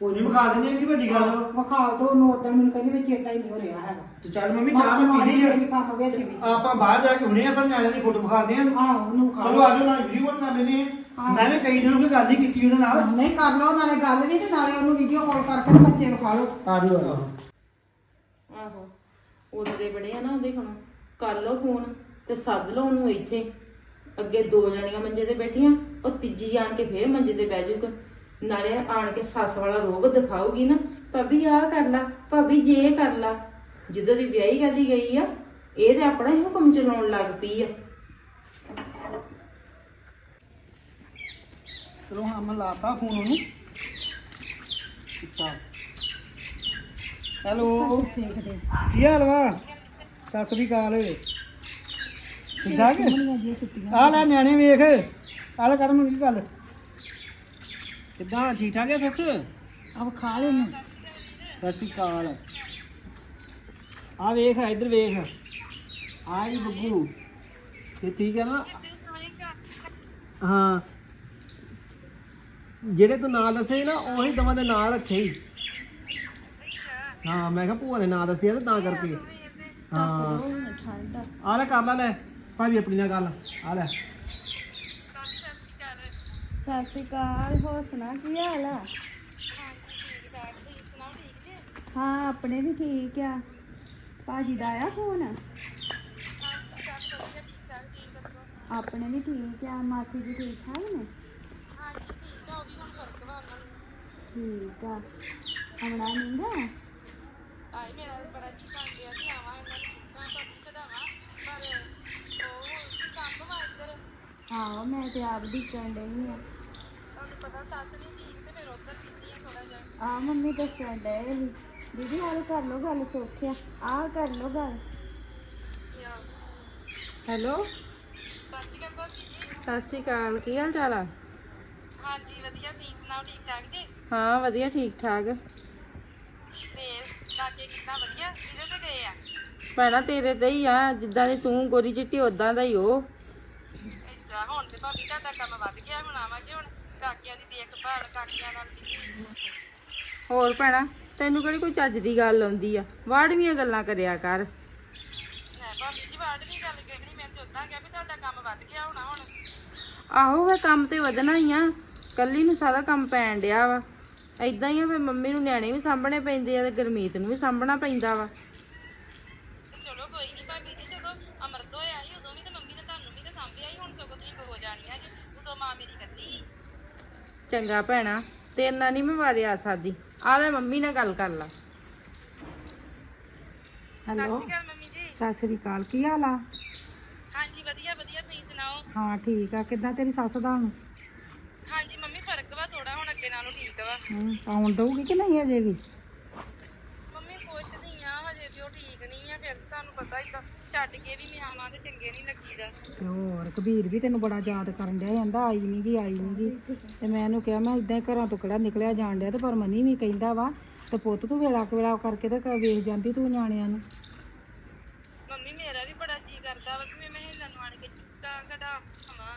ਉਹ ਨਹੀਂ ਵਿਖਾ ਦਿੰਦੇ ਕਿ ਵੱਡੀ ਗੱਲ। ਵਾ ਵਿਖਾ ਦੋ ਉਹਨੂੰ ਉਦੋਂ ਮੈਨੂੰ ਕਹਿੰਦੀ ਵੀ ਚੇਤਾ ਹੀ ਨਹੀਂ ਹੋ ਰਿਹਾ ਹੈਗਾ। ਤੇ ਚੱਲ ਮੰਮੀ ਚਾਹ ਪੀ ਲਈ ਆ। ਮੇਰੀ ਕੰਮ ਵਿੱਚ ਵੀ। ਆਪਾਂ ਬਾਹਰ ਜਾ ਕੇ ਹੁਣੇ ਆਪਾਂ ਨਿਆਣੇ ਦੀ ਫੋਟੋ ਵਿਖਾਦੇ ਆਂ। ਆਹੋ ਉਹਨੂੰ ਵਿਖਾ ਚਲੋ ਆਜੋ ਨਾਲ ਵੀਡੀਓ ਕਾਲ ਕਰ ਲੈਨੇ ਆ। ਮੈਂ ਵੀ ਕਈ ਦਿਨ ਗਏ ਗੱਲ ਨਹੀਂ ਕੀਤੀ ਉਹਨਾਂ ਨਾਲ। ਨਹੀਂ ਕਰ ਲਓ ਨਾਲੇ ਗੱਲ ਵੀ ਤੇ ਨਾਲੇ ਉਹਨੂੰ ਵੀਡੀਓ ਕਾਲ ਕਰਕੇ ਤੇ ਬੱਚੇ ਵਿਖਾ ਲਓ। ਆਜੋ ਆਜੋ ਆਹੋ ਉਦੋਂ ਦੇ ਬੜੇ ਆ ਨਾ ਉਹਦੇ ਹੁਣ। ਕਰ ਲਓ ਫੋਨ ਤੇ ਸੱਦ ਲਓ ਉਹਨੂੰ ਇੱਥੇ। ਅੱਗੇ ਦੋ ਜਣੀਆਂ ਮੰਜੇ ਤੇ ਬੈਠੀਆਂ ਉਹ ਤੀਜੀ ਆਣ ਕੇ ਫੇਰ ਮੰਜੇ ਤੇ ਬਹਿ ਜਾਊਗਾ। ਨਾਲੇ ਆਣ ਕੇ ਸੱਸ ਵਾਲਾ ਰੋਬ ਦਿਖਾਊਗੀ ਨਾ ਭਾਬੀ ਆਹ ਕਰ ਲਾ ਭਾਬੀ ਜੇ ਇਹ ਕਰ ਲਾ। ਜਦੋਂ ਦੀ ਵਿਆਹੀ ਕਰਦੀ ਗਈ ਆ ਇਹ ਤੇ ਆਪਣਾ ਹੀ ਹੁਕਮ ਚਲਾਉਣ ਲੱਗ ਪਈ ਆ। ਚਲੋ ਹਾਂ ਮੈਂ ਲਾਤਾ ਫੋਨ ਉਹਨੂੰ। ਕੀਤਾ। ਹੈਲੋ। ਦੇਖਦੇ ਕੀ ਹਾਲ ਵਾ? ਸਤਿ ਸ੍ਰੀ ਅਕਾਲ। ਠੀਕ ਠਾਕ? ਆ ਲੈ ਨਿਆਣੇ ਵੇਖ। ਆ ਲੈ ਕਰ ਮੈਨੂੰ ਕੀ ਗੱਲ? ਕਿੱਦਾਂ? ਠੀਕ ਠਾਕ ਹੈ ਸੁੱਖ? ਆ ਵਿਖਾ ਲੈ ਇਹਨੂੰ। ਸਤਿ ਸ੍ਰੀ ਅਕਾਲ। ਆ ਵੇਖ ਇੱਧਰ ਵੇਖ। ਆ ਹੀ ਬੱਬੂ। ਇਹ ਠੀਕ ਹੈ ਨਾ? ਹਾਂ। ਜਿਹੜੇ ਤੂੰ ਨਾਂ ਦੱਸੇ ਨਾ ਉਹੀ ਦਵਾਂ ਦੇ ਨਾਂ ਰੱਖੇ ਹੀ ਹਾਂ ਮੈਂ ਕਿਹਾ ਭੂਆ ਨੇ ਨਾਂ ਦੱਸਿਆ ਤੇ ਤਾਂ ਕਰਕੇ। ਹਾਂ। ਆ ਲੈ ਕਰ ਲੈ ਲੈ। ਭਾਬੀ ਆਪਣੀ ਨਾਲ ਗੱਲ। ਆ ਲੈ। ਸਤਿ ਸ਼੍ਰੀ ਅਕਾਲ ਹੋਰ ਸੁਣਾ ਕੀ ਹਾਲ ਆ? ਹਾਂ ਆਪਣੇ ਵੀ ਠੀਕ ਆ। ਭਾਜੀ ਦਾ ਆਇਆ ਫੋਨ? ਆਪਣੇ ਵੀ ਠੀਕ ਆ ਮਾਸੀ ਜੀ ਠੀਕ ਠਾਕ ਨੇ? ਠੀਕ ਆ। ਆਉਣਾ ਨਹੀਂਗਾ ਆਏ ਮੇਰਾ ਤਾਂ ਬੜਾ ਜੀ ਬਣ ਗਿਆ ਕਿ ਆਵਾਂ ਇਹਨਾਂ ਨੂੰ ਤਾਂ ਪਰ ਕਢਾਵਾਂ ਪਰ ਉਹ ਕੰਮ ਵਾ ਇੱਧਰ ਆਹੋ ਮੈਂ ਤੇ ਆਪ ਡਿੱਕਣ ਡਈ ਆ। ਤੁਹਾਨੂੰ ਪਤਾ ਸੱਸ ਨਹੀਂ ਠੀਕ ਤੇ ਫਿਰ ਉੱਧਰ ਕਿੰਨੀ ਆ ਥੋੜਾ ਜਿਹਾ। ਆ ਮੰਮੀ ਦੱਸਣ ਡਏ ਸੀ। ਦੀਦੀ ਹਾਲ ਕਰ ਲੋ ਗੱਲ ਸੋਖਿਆ। ਆ ਕਰ ਲੋ ਗੱਲ। ਹੈਲੋ? ਸਤਿ ਸ਼੍ਰੀ ਅਕਾਲ ਭਾਬੀ ਜੀ। ਸਤਿ ਸ਼੍ਰੀ ਅਕਾਲ ਕੀ ਹਾਲ ਚਾਲ ਆ? ਹਾਂਜੀ ਵਧੀਆ। ਤੁਸੀਂ ਸੁਣਾਓ ਠੀਕ ਠਾਕ ਜੀ? ਹਾਂ ਵਧੀਆ ਠੀਕ ਠਾਕ। ਤੇ ਕਾਕੇ ਕਿੱਦਾਂ ਵਧੀਆ? ਕਿਹਦੇ ਤੇ ਗਏ ਆ? ਭੈਣਾ ਤੇਰੇ ਤੇ ਹੀ ਆ। ਜਿੱਦਾਂ ਦੀ ਤੂੰ ਗੋਰੀ ਚਿੱਟੀ ਉਦਾਂ ਦਾ ਹੀ ਉਹ ਅੱਛਾ ਹੁਣ ਤੇ ਭਾਬੀ ਤੁਹਾਡਾ ਕੰਮ ਵੱਧ ਗਿਆ ਹੁਣ ਆਵਾਂਗੇ ਹੁਣ। ਕਾਕਿਆਂ ਦੀ ਦੇਖਭਾਲ ਕਾਕਿਆਂ ਨਾਲ ਕੀਤੀ ਹੋਰ ਭੈਣਾ ਤੈਨੂੰ ਕਿਹੜੀ ਕੋਈ ਚੱਜ ਦੀ ਗੱਲ ਆਉਂਦੀ ਆ? ਵਾੜਵੀਆਂ ਗੱਲਾਂ ਕਰਿਆ ਕਰ। ਮੈਂ ਭਾਬੀ ਜੀ ਬਾਅਦ ਨਹੀਂ ਗੱਲ ਕਹਿਣੀ ਮੈਂ ਤੇ ਉਦਾਂ ਕਿਹਾ ਵੀ ਤੁਹਾਡਾ ਕੰਮ ਵੱਧ ਗਿਆ ਹੋਣਾ ਹੁਣ। ਆਹੋ ਫੇ ਕੰਮ ਤੇ ਵਧਣਾ ਹੀ ਆ। ਕੱਲੀ ਨੂੰ ਸਾਰਾ ਕੰਮ ਪੈਣ ਡਿਆ ਵਾ। ਐਦਾਂ ਹੀ ਆ ਫੇ ਮੰਮੀ ਨੂੰ ਨਿਆਣੇ ਵੀ ਸਾਂਭਣੇ ਪੈਂਦੇ ਆ ਤੇ ਗੁਰਮੀਤ ਨੂੰ ਵੀ ਸਾਂਭਣਾ ਪੈਂਦਾ ਵਾ। ਤੇ ਚਲੋ ਕੋਈ ਨਹੀਂ ਭਾਬੀ ਜੀ ਜਦੋਂ ਅਮਰਤ ਹੋਇਆ ਸੀ ਉਦੋਂ ਵੀ ਤੇ ਮੰਮੀ ਨੇ ਤੁਹਾਨੂੰ ਵੀ ਤੇ ਸਾਂਭਿਆ ਸੀ ਹੁਣ ਸਗੋਂ ਤੁਸੀਂ ਹੋ ਜਾਣੀਆਂ ਜੀ। ਉਦੋਂ ਮਾਂ ਮੇਰੀ ਚੰਗਾ ਭੈਣਾ ਤੇਰੇ ਨਾਲ ਨਹੀਂ ਮੈਂ ਵਾਰੇ ਆ ਸਕਦੀ। ਆ ਲੈ ਮੰਮੀ ਨਾਲ ਗੱਲ ਕਰ ਲਾ। ਹੈਲੋ ਗੱਲ ਮੰਮੀ ਜੀ। ਸਤਿ ਸ੍ਰੀ ਅਕਾਲ ਕੀ ਹਾਲ ਆ? ਹਾਂਜੀ ਵਧੀਆ ਵਧੀਆ ਤੁਸੀਂ ਸੁਣਾਓ? ਹਾਂ ਠੀਕ ਆ। ਕਿੱਦਾਂ ਤੇਰੀ ਸੱਸ ਦਾ ਹੁਣ? ਹਾਂਜੀ ਮੰਮੀ ਫ਼ਰਕ ਵਾ ਥੋੜਾ ਹੁਣ ਅੱਗੇ ਨਾਲੋਂ ਠੀਕ ਵਾ। ਹੂੰ, ਆਉਣ ਦਊਗੀ ਕਿ ਨਹੀਂ ਅਜੇ ਵੀ? ਮੰਮੀ ਪੁੱਛਦੀ ਆ ਹਜੇ ਤੇ ਉਹ ਠੀਕ ਨਹੀਂ ਆ ਫਿਰ ਤੁਹਾਨੂੰ ਪਤਾ ਹੀ ਤਾਂ ਛੱਡ ਕੇ ਵੀ ਮੈਂ ਆਵਾਂ ਤੇ ਚੰਗੇ ਨਹੀਂ ਲੱਗੀਦਾ। ਤੇ ਹੋਰ ਕਬੀਰ ਵੀ ਤੈਨੂੰ ਬੜਾ ਯਾਦ ਕਰਨ ਡਿਆ ਜਾਂਦਾ ਆਈ ਨਹੀਂ ਗੀ ਆਈ ਨਹੀਂ ਗੀ। ਤੇ ਮੈਂ ਇਹਨੂੰ ਕਿਹਾ ਮੈਂ ਇਦਾਂ ਘਰਾਂ ਤੋਂ ਕਿਹੜਾ ਨਿਕਲਿਆ ਜਾਣ ਡਿਆ ਤੇ ਪਰ ਮਨੀ ਵੀ ਕਹਿੰਦਾ ਵਾ ਤੇ ਪੁੱਤ ਤੂੰ ਵੇਲਾ ਕਵੇਲਾ ਕਰਕੇ ਤੇ ਵੇਖ ਜਾਂਦੀ ਤੂੰ ਨਿਆਣਿਆਂ ਨੂੰ। ਮੰਮੀ ਮੇਰਾ ਵੀ ਬੜਾ ਜੀ ਕਰਦਾ ਵਾ ਕਿ ਮੈਂ ਮਹਿਲਾ ਨੂੰ ਆਣ ਕੇ ਚੁੱਕਾ ਕਢਾ ਖਾਵਾਂ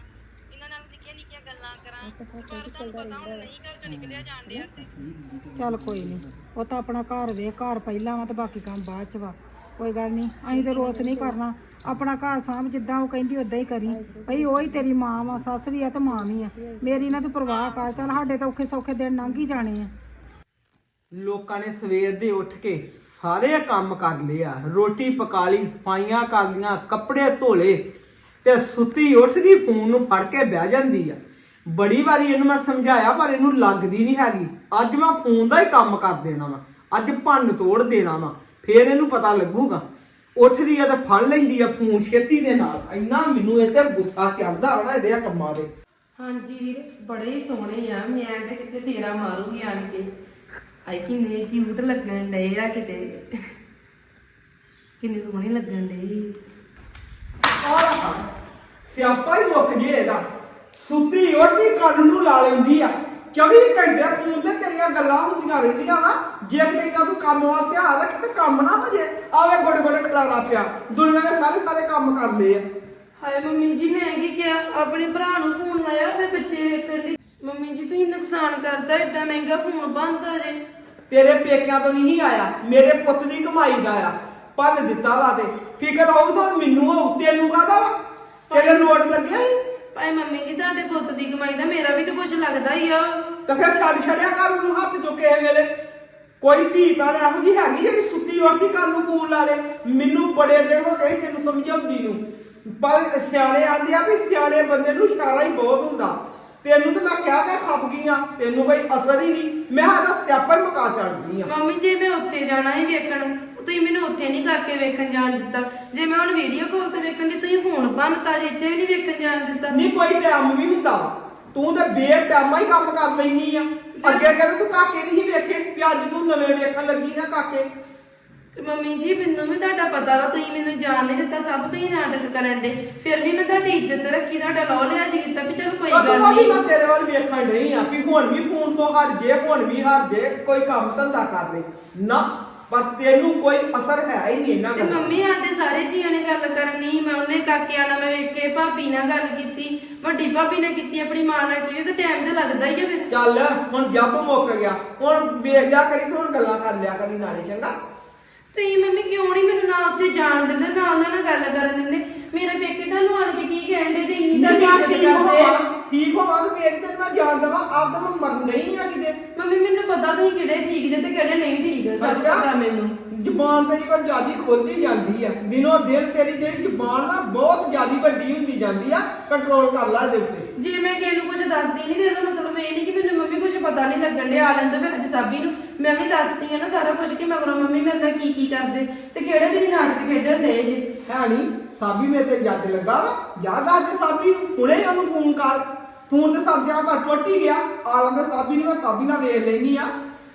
ਇਹਨਾਂ ਨਾਲ ਨਿੱਕੀਆਂ ਨਿੱਕੀਆਂ ਗੱਲਾਂ ਕਰਾਂ ਪਰ ਤੁਹਾਨੂੰ ਪਤਾ ਹੁਣ ਨਹੀਂ ਘਰ ਨਿਕਲਿਆ ਜਾਣ ਡਿਆ ਤੇ। ਚੱਲ ਕੋਈ ਨਹੀਂ ਉਹ ਤਾਂ ਆਪਣਾ ਘਰ ਵੇ ਘਰ ਪਹਿਲਾਂ ਵਾ ਤੇ ਬਾਕੀ ਕੰਮ ਬਾਅਦ ਚ ਵਾ। ਕੋਈ ਗੱਲ ਨਹੀਂ, ਅਸੀਂ ਤੇ ਰੋਸ ਨਹੀਂ ਕਰਨਾ। ਆਪਣਾ ਘਰ ਸਾਂਭ ਜਿੱਦਾਂ ਉਹ ਕਹਿੰਦੀ ਉਦਾਂ ਹੀ ਕਰੀ। ਭਈ ਉਹ ਹੀ ਤੇਰੀ ਮਾਂ ਵਾ, ਸੱਸ ਵੀ ਆ ਤੇ ਮਾਂ ਵੀ ਆ। ਮੇਰੀ ਨਾ ਤੂੰ ਪਰਵਾਹ ਕਰ, ਚੱਲ ਸਾਡੇ ਤਾਂ ਔਖੇ ਸੌਖੇ ਦਿਨ ਲੰਘ ਹੀ ਜਾਣੇ ਆ। ਲੋਕਾਂ ਨੇ ਸਵੇਰ ਦੇ ਉੱਠ ਕੇ ਸਾਰੇ ਕੰਮ ਕਰ ਲਿਆ ਰੋਟੀ ਪਕਾ ਲਈ, ਸਫਾਈਆਂ ਕਰ ਲੀਆਂ ਕੱਪੜੇ ਧੋ ਲਏ ਤੇ ਸੁੱਤੀ ਉੱਠਦੀ, ਫੋਨ ਨੂੰ ਫੜ ਕੇ ਬਹਿ ਜਾਂਦੀ ਆ। ਬੜੀ ਵਾਰੀ ਇਹਨੂੰ ਮੈਂ ਸਮਝਾਇਆ, ਪਰ ਇਹਨੂੰ ਲੱਗਦੀ ਨਹੀਂ ਹੈਗੀ। ਅੱਜ ਮੈਂ ਫੋਨ ਦਾ ਹੀ ਕੰਮ ਕਰ ਦੇਣਾ ਵਾ। ਅੱਜ ਭੰਨ ਤੋੜ ਦੇਣਾ ਵਾ। ਫੇਰ ਇਹਨੂੰ ਪਤਾ ਲੱਗੂਗਾ। ਉੱਠਦੀ ਆ ਤੇ ਫੜ ਲੈਂਦੀ ਆ ਫੋਨ ਛੇਤੀ ਦੇ ਨਾਲ। ਇੰਨਾ ਮੈਨੂੰ ਇਹ ਤੇ ਗੁੱਸਾ ਚੜਦਾ ਹੋਣਾ ਇਹਦੇ ਕੰਮਾਂ ਦੇ ਹਾਂਜੀ ਵੀਰ ਬੜੇ ਹੀ ਸੋਹਣੇ ਆ। ਮੈਂ ਤਾਂ ਕਿਤੇ ਫੇਰਾ ਮਾਰੂੰਗੀ ਆਣ ਕੇ। ਆਈ ਕਿੰਨੇ ਕਿਊਟ ਲੱਗਣ ਡਏ ਆ ਕਿਤੇ। ਕਿੰਨੇ ਸੋਹਣੇ ਲੱਗਣ ਡਏ ਸਿਆਪਾ ਹੀ ਮੁੱਕ ਜੇ ਇਹਦਾ। ਸੁੱਤੀ ਉੱਠਦੀ ਕੰਨ ਨੂੰ ਲਾ ਲੈਂਦੀ ਆ। 24 ਘੰਟੇ ਫੋਨ ਤੇ ਤੇਰੀਆਂ ਗੱਲਾਂ ਹੁੰਦੀਆਂ ਰਹਿੰਦੀਆਂ ਵਾ। ਜੇ ਕਿਤੇ ਇਹਨਾਂ ਤੂੰ ਕੰਮ ਵੱਲ ਧਿਆਨ ਰੱਖ ਤੇ ਕੰਮ ਨਾ ਹੋ ਜੇ ਆਵੇ ਗੋੜੇ ਗੋੜੇ ਖਲਾਰਾ ਪਿਆ। ਦੁਨੀਆ ਦੇ ਸਾਰੇ ਸਾਰੇ ਕੰਮ ਕਰ ਲਏ ਆ। ਹਾਏ ਮੰਮੀ ਜੀ ਮੈਂ ਕੀ ਕਿਹਾ? ਆਪਣੇ ਭਰਾ ਨੂੰ ਫੋਨ ਲਾਇਆ ਤੇ ਬੱਚੇ ਵੇਖਣ ਦੀ ਮੰਮੀ ਜੀ ਤੁਸੀਂ ਨੁਕਸਾਨ ਕਰਤਾ ਏਡਾ ਮਹਿੰਗਾ ਫੋਨ ਬੰਦ ਜੇ। ਤੇਰੇ ਪੇਕਿਆਂ ਤੋਂ ਨਹੀਂ ਆਇਆ ਮੇਰੇ ਪੁੱਤ ਦੀ ਕਮਾਈ ਦਾ ਆ। ਭੰਨ ਦਿੱਤਾ ਵਾ ਤੇ। ਫਿਕਰ ਹੋਊ ਤਾਂ ਮੈਨੂੰ ਹੋਊ ਤੈਨੂੰ ਕਾਹਦਾ ਵਾ? ਤੇਰੇ ਨੋਟ ਲੱਗਿਆ ਸੀ? ਭਾਈ ਮੰਮੀ ਜੀ ਤੁਹਾਡੇ ਪੁੱਤ ਦੀ ਕਮਾਈ ਦਾ ਮੇਰਾ ਵੀ ਤਾਂ ਕੁਝ ਲੱਗਦਾ ਹੀ ਆ। ਤਾਂ ਫਿਰ ਛੱਡ ਛੜਿਆ ਕਰ ਉਹਨੂੰ ਹੱਥ ਚੁੱਕੇ ਇਹ ਵੇਲੇ। ਕੋਈ ਧੀ ਭੈਣ ਇਹੋ ਜਿਹੀ ਹੈਗੀ ਜਿਹੜੀ ਸੁੱਤੀ ਉੱਠਦੀ ਕੰਨ ਨੂੰ ਫੋਨ ਲਾ ਲੇ। ਮੈਨੂੰ ਬੜੇ ਦਿਨ ਹੋ ਗਏ ਤੈਨੂੰ ਸਮਝਾਉਂਦੀ ਨੂੰ। ਪਰ ਸਿਆਣੇ ਆਂਦੇ ਆ ਵੀ ਸਿਆਣੇ ਬੰਦੇ ਨੂੰ ਇਸ਼ਾਰਾ ਹੀ ਬਹੁਤ ਹੁੰਦਾ। ਤੈਨੂੰ ਤਾਂ ਮੈਂ ਕਿਹਾ ਕਿ ਖੱਪ ਗਈਆਂ ਤੈਨੂੰ ਕੋਈ ਅਸਰ ਹੀ ਨਹੀਂ। ਮੈਂ ਆਦਾ ਸਿਆਪਾ ਹੀ ਮੁਕਾ ਛੱਡਦੀ ਆ। ਮੰਮੀ ਜੇ ਮੈਂ ਉੱਥੇ ਜਾਣਾ ਹੀ ਵੇਖਣ। ਤੁਸੀਂ ਮੈਨੂੰ ਉੱਥੇ ਨਹੀਂ ਕਰਕੇ ਵੇਖਣ ਜਾਣ ਦਿੱਤਾ। ਜੇ ਮੈਂ ਹੁਣ ਵੀਡੀਓ ਕਾਲ ਤੇ ਵੇਖਣ ਦੀ ਤੁਸੀਂ ਫੋਨ ਬੰਨਤਾ ਜੇ ਇੱਥੇ ਵੀ ਨਹੀਂ ਵੇਖਣ ਜਾਣ ਦਿੱਤਾ। ਨਹੀਂ ਕੋਈ ਟਾਈਮ ਵੀ ਹੁੰਦਾ। ਤੂੰ ਤਾਂ ਬੇ ਟਾਈਮਾ ਹੀ ਕੰਮ ਕਰ ਲੈਨੀ ਆ। ਅੱਗੇ ਕਹਿੰਦੇ ਤੂੰ ਕਾਕੇ ਨਹੀਂ ਵੇਖੇ ਵੀ ਅੱਜ ਤੂੰ ਨਵੇਂ ਵੇਖਣ ਲੱਗੀ ਨਾ ਕਾਕੇ। ਤੇ ਮੰਮੀ ਜੀ ਮੈਨੂੰ ਵੀ ਤੁਹਾਡਾ ਪਤਾ ਵਾ ਤੁਸੀਂ ਮੈਨੂੰ ਜਾਣ ਨਹੀਂ ਦਿੱਤਾ ਸਭ ਤੁਸੀਂ ਨਾਟਕ ਕਰਨ ਦੇ। ਫਿਰ ਵੀ ਮੈਂ ਤੁਹਾਡੀ ਇੱਜ਼ਤ ਰੱਖੀ ਤੁਹਾਡਾ ਲੋ ਲਿਆ ਜੀ ਕੀਤਾ ਵੀ ਚਲ ਕੋਈ ਗੱਲ ਨਹੀਂ। ਮੈਂ ਤੇਰੇ ਵੱਲ ਵੇਖਣ ਡਈ ਆ ਵੀ ਹੁਣ ਵੀ ਫੋਨ ਤੋਂ ਹਟ ਜੇ ਹੁਣ ਵੀ ਹਟ ਜੇ ਕੋਈ ਕੰਮ ਧੰਦਾ ਕਰ ਲੈ ਨਾ ਪਰ ਤੈਨੂੰ ਕੋਈ ਅਸਰ ਹੈ ਹੀ ਨਹੀਂ ਇਹਨਾਂ ਤੇ ਦਾ। ਮੰਮੀ ਸਾਡੇ ਸਾਰੇ ਜੀਆਂ ਨੇ ਗੱਲ ਕਰਨੀ ਮੈਂ ਉਹਨੇ ਕਾਕਿਆਂ ਨਾਲ ਮੈਂ ਵੇਖ ਕੇ ਭਾਬੀ ਨਾਲ ਗੱਲ ਕੀਤੀ ਵੱਡੀ ਭਾਬੀ ਨੇ ਕੀਤੀ ਆਪਣੀ ਮਾਂ ਨਾਲ ਕੀਤੀ ਤੇ ਟਾਈਮ ਤੇ ਲੱਗਦਾ ਹੀ ਆ ਫਿਰ। ਚੱਲ ਹੁਣ ਜੱਬ ਮੁੱਕ ਗਿਆ। ਹੁਣ ਵੇਖ ਲਿਆ ਕਰੀ ਤੇ ਹੁਣ ਗੱਲਾਂ ਕਰ ਲਿਆ ਕਰੀ ਨਾਲੇ ਚੰਗਾ? ਤੁਸੀਂ ਮੰਮੀ ਕਿਉਂ ਨਹੀਂ ਮੈਨੂੰ ਨਾ ਉੱਥੇ ਜਾਣ ਦਿੰਦੇ ਨਾ ਉਹਨਾਂ ਨਾਲ ਗੱਲ ਕਰਨ ਦਿੰਦੇ? ਮੇਰੇ ਪੇਕੇ ਤੁਹਾਨੂੰ ਆਣ ਕੇ ਕੀ ਕਹਿਣ ਦੇ ਜੇ ਇੰਨੀ ਤਾਂ ਇੱਜ਼ਤ ਕਰਦੇ ਹੋਵਾਂ। ਠੀਕ ਹੋਵਾਂ ਤੇ ਫੇਰ ਤੇ ਮੈਂ ਜਾਣ ਦੇਵਾਂ ਆਪ ਤਾਂ ਮੈਂ ਮਰਨ ਨਹੀਂ ਆ ਕਿਤੇ। ਮੰਮੀ ਮੈਨੂੰ ਪਤਾ ਤੁਸੀਂ ਕਿਹੜੇ ਠੀਕ ਜੇ ਤੇ ਕਿਹੜੇ ਨਹੀਂ ਠੀਕ ਸਭ ਅੱਛਾ। ਪਤਾ ਮੈਨੂੰ। ਜ਼ੁਬਾਨ ਤੇਰੀ ਕੋਈ ਜਿਆਦੀ ਖੁੱਲਦੀ ਜਾਂਦੀ ਆ। ਦਿਨੋਂ ਦਿਨ ਤੇਰੀ ਜਿਹੜੀ ਜ਼ੁਬਾਨ ਨਾ ਬਹੁਤ ਜਿਆਦੀ ਵੱਡੀ ਹੁੰਦੀ ਜਾਂਦੀ ਆ। ਕੰਟਰੋਲ ਕਰ ਲੈ ਇਹਦੇ ਉੱਤੇ। ਜੇ ਮੈਂ ਕਿਸੇ ਨੂੰ ਕੁਝ ਦੱਸਦੀ ਨਹੀਂ ਤੇ ਇਹਦਾ ਮਤਲਬ ਇਹ ਨਹੀਂ ਕਿ ਮੈਨੂੰ ਮੰਮੀ ਕੁਝ ਪਤਾ ਨਹੀਂ ਲੱਗਣ ਡਿਆ ਆ ਲੈਂਦਾ ਫਿਰ ਅੱਜ ਸਾਬੀ ਨੂੰ ਮੈਂ ਵੀ ਦੱਸਦੀ ਆ ਨਾ ਸਾਰਾ ਕੁਝ ਕਿ ਮਗਰੋਂ ਮੰਮੀ ਮੇਰੇ ਨਾਲ ਕੀ ਕੀ ਕਰਦੇ ਤੇ ਕਿਹੜੇ ਦਿਨ ਨਾਟਕ ਖੇਡਣ ਦੇ ਜੇ। ਹੈ ਨਹੀਂ ਸਾਬੀ ਮੇਰੇ ਤੇ ਜੱਜ ਲੱਗਾ ਵਾ। ਯਾਦ ਆ ਜੇ ਸਾਬੀ ਨੂੰ ਹੁਣੇ ਉਹਨੂੰ ਫੋਨ ਕਰ। ਫੋਨ ਤੇ ਸਭ ਜਣਾ ਪਰ ਟੁੱਟ ਹੀ ਗਿਆ। ਆ ਲੰਦਾ ਸਾਬੀ ਨੂੰ ਮੈਂ ਸਾਬੀ ਨਾਲ ਵੇਖ ਲੈਣੀ ਆ।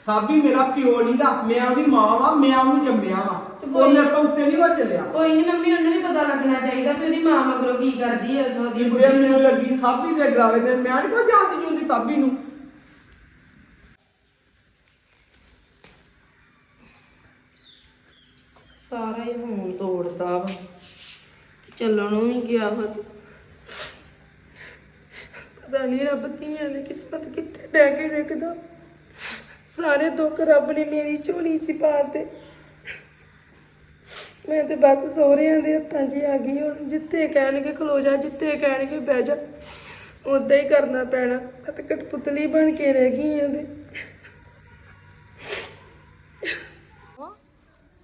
ਸਾਬੀ ਮੇਰਾ ਪਿਓ ਨਹੀਂਗਾ ਮੈਂ ਉਹਦੀ ਮਾਂ ਵਾਂ ਮੈਂ ਉਹਨੂੰ ਜੰਮਿਆ ਵਾਂ। ਉਹ ਮੇਰੇ ਤੋਂ ਉੱਤੇ ਨਹੀਂ ਹੋ ਚੱਲਿਆ। ਕੋਈ ਨਹੀਂ ਮੰਮੀ ਉਹਨੂੰ ਵੀ ਪਤਾ ਲੱਗਣਾ ਚਾਹੀਦਾ ਕਿ ਉਹਦੀ ਮਾਂ ਮਗਰੋਂ ਕੀ ਕਰਦੀ ਹੈ ਉਹਦੀ ਬੁੱਢੀ ਮੈਨੂੰ ਨੂੰ। ਲੱਗੀ ਸਾਬੀ ਦੇ ਡਰਾਵੇ ਦੇ ਮੈਂ ਨਹੀਂ ਕੋ ਜਾਂਦੀ ਜੁੰਦੀ ਸਾਬੀ ਨੂੰ। ਸਾਰਾ ਹੀ ਹੁਣ ਤੋੜਦਾ ਵਾ। ਚੱਲਣ ਨੂੰ ਵੀ ਗਿਆ ਵਾ। ਤੇ ਪਤਾ ਨਹੀਂ ਰੱਬ ਧੀਆਂ ਨੇ ਕਿਸਮਤ ਕਿੱਥੇ ਬਹਿ ਕੇ ਰੱਖਦਾ ਸਾਰੇ ਦੁੱਖ ਰੱਬ ਨੇ ਮੇਰੀ ਝੋਲੀ 'ਚ ਪਾ ਤੇ ਮੈਂ ਤੇ ਬਸ ਸਹੁਰਿਆਂ ਦੇ ਹੱਥਾਂ 'ਚ ਹੀ ਆ ਗਈ ਹੁਣ ਜਿੱਥੇ ਕਹਿਣਗੇ ਖਲੋ ਜਾ ਜਿੱਥੇ ਕਹਿਣਗੇ ਬਹਿ ਜਾ। ਉਦਾਂ ਹੀ ਕਰਨਾ ਪੈਣਾ ਮੈਂ ਤਾਂ ਕਠਪੁਤਲੀ ਬਣ ਕੇ ਰਹਿ ਗਈ ਆਂ ਤੇ।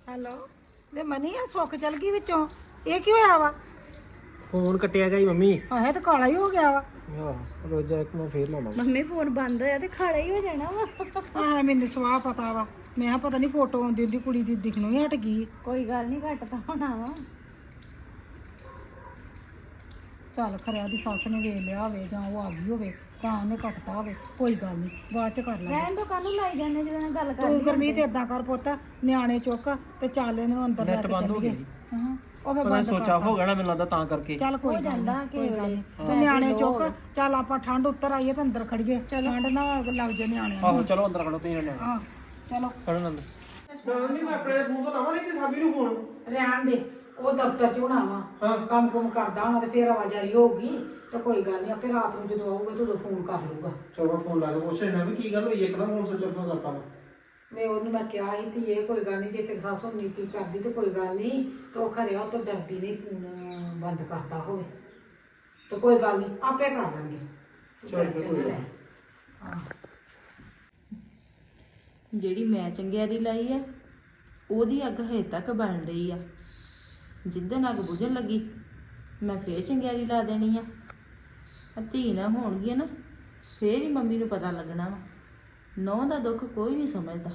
ਹੈਲੋ ਵੇ ਮਨੀ ਆ ਸੁੱਕ ਚਲ ਗਈ ਵਿੱਚੋਂ। ਇਹ ਕੀ ਹੋਇਆ ਵਾ? ਫੋਨ ਕੱਟਿਆ ਗਿਆ ਮੰਮੀ। ਆਹੇ ਤਾਂ ਕਾਲਾ ਹੀ ਹੋ ਗਿਆ ਵਾ। ਆਹ ਰੋਜ਼ਾ ਇੱਕ ਮੈਂ ਫੇਰ ਲਾਉਣਾ। ਮੰਮੀ ਫੋਨ ਬੰਦ ਹੋਇਆ ਤੇ ਖਾੜਾ ਹੀ ਹੋ ਜਾਣਾ ਵਾ। ਆ ਮੈਨੂੰ ਸਵਾਹ ਪਤਾ ਵਾ। ਮੈਂ ਕਿਹਾ ਪਤਾ ਨਹੀਂ ਫੋਟੋ ਆਉਂਦੀ ਹੁੰਦੀ ਕੁੜੀ ਦੀ ਦਿਖਣੋਂ ਹੀ ਹਟ ਗਈ। ਕੋਈ ਗੱਲ ਨਹੀਂ ਘਟਦਾ ਹੋਣਾ ਵਾ। ਚੱਲ ਖਰਿਆ ਦੀ ਸੱਸ ਨੇ ਵੇਖ ਲਿਆ ਹੋਵੇ ਜਾਂ ਉਹ ਆ ਗਈ ਹੋਵੇ ਤਾਂ ਉਹਨੇ ਕੱਟਤਾ ਹੋਵੇ ਕੋਈ ਗੱਲ ਨਹੀਂ ਬਾਅਦ ਚ ਕਰ ਲਾਂਗੇ। ਰਹਿਣ ਤੋਂ ਕਾਹਨੂੰ ਲਾਈ ਜਾਂਦੇ ਜਦੋਂ ਗੱਲ ਤੂੰ ਕਰਦੀ ਗਰਮੀਤ ਏਦਾਂ ਕਰ ਪੁੱਤ ਨਿਆਣੇ ਚੁੱਕ ਤੇ ਚੱਲ ਇਹਨੂੰ ਅੰਦਰ ਲੈ ਕੇ ਬੰਦ ਹੋ ਚੱਲੀਏ। ਹਾਂ। ਉਹ ਬੰਦ ਸੋਚਾ ਹੋ ਗਿਆ ਨਾ ਮੈਨੂੰ ਲੱਗਦਾ ਤਾਂ ਕਰਕੇ। ਚੱਲ ਕੋਈ ਜਾਂਦਾ ਨੀ। ਤੇ ਨਿਆਣੇ ਚੁੱਕ ਚੱਲ ਆਪਾਂ ਠੰਡ ਉੱਤਰ ਆਈਏ ਤੇ ਅੰਦਰ ਖੜੀਏ। ਠੰਡ ਨਾ ਲੱਗ ਜੇ ਨਿਆਣਿਆਂ ਨੂੰ। ਆਹੋ ਚਲੋ ਅੰਦਰ ਖੜੋ ਤੁਸੀਂ ਨੇ ਹਾਂ ਚਲੋ। ਖੜੋ ਅੰਦਰ। ਨਹੀਂ ਮੈਂ ਆਪਣੇ ਫੋਨ ਤੋਂ ਲਾਵਾਂ ਨਹੀਂ ਤੇ ਸਾਬੀ ਨੂੰ ਫੋਨ। ਰਹਿਣ ਦੇ ਉਹ ਦਫ਼ਤਰ ਚ ਹੋਣਾ ਵਾ। ਕੰਮ ਕੁਮ ਕਰਦਾ ਹੋਣਾ ਤੇ ਫੇਰ ਆਵਾਜਾਈ ਹੋਊਗੀ ਤੇ ਕੋਈ ਗੱਲ ਨਹੀਂ ਆਪੇ ਰਾਤ ਨੂੰ ਜਦੋਂ ਆਊਗਾ ਤੂੰ ਫੋਨ ਕਰ ਲਊਗਾ। ਚਲੋ ਫੋਨ ਲਾ ਕੇ ਪੁੱਛ ਲੈਣਾ ਵੀ ਕੀ ਗੱਲ ਹੋਈ ਇੱਕਦਮ ਫੋਨ ਸੋਚ ਰਿਹਾ ਕਰਤਾ ਵਾ ਮੈਂ ਉਹਨੂੰ ਮੈਂ ਕਿਹਾ ਸੀ ਕਿ ਇਹ ਕੋਈ ਗੱਲ ਨਹੀਂ ਜੇ ਤੇਰੀ ਸੱਸ ਹੁੰਦੀ ਕੀ ਕਰਦੀ ਤੇ ਕੋਈ ਗੱਲ ਨਹੀਂ ਤੇ ਉਹ ਖਰਿਆ ਉਹ ਤੋਂ ਡਰਦੀ ਨਹੀਂ ਫੋਨ ਬੰਦ ਕਰਤਾ ਹੋਵੇ। ਤੇ ਕੋਈ ਗੱਲ ਨਹੀਂ ਆਪੇ ਕਰ ਲੈਣਗੇ। ਤੂੰ ਚੱਲ tension ਕੋਈ ਨਾ ਗੱਲ ਲੈ। ਹਾਂ। ਜਿਹੜੀ ਮੈਂ ਚੰਗਿਆਰੀ ਲਾਈ ਆ ਉਹਦੀ ਅੱਗ ਹਜੇ ਤੱਕ ਬਣ ਰਹੀ ਆ। ਜਿੱਦਣ ਅੱਗ ਬੁਝਣ ਲੱਗੀ ਮੈਂ ਫੇਰ ਚੰਗਿਆਰੀ ਲਾ ਦੇਣੀ ਆ। ਆ ਧੀ ਨਾ ਹੋਣਗੀਆਂ ਨਾ ਫੇਰ ਹੀ ਮੰਮੀ ਨੂੰ ਪਤਾ ਲੱਗਣਾ ਵਾ। ਨੌ ਦਾ ਦੁੱਖ ਕੋਈ ਨਹੀਂ ਸਮਝਦਾ।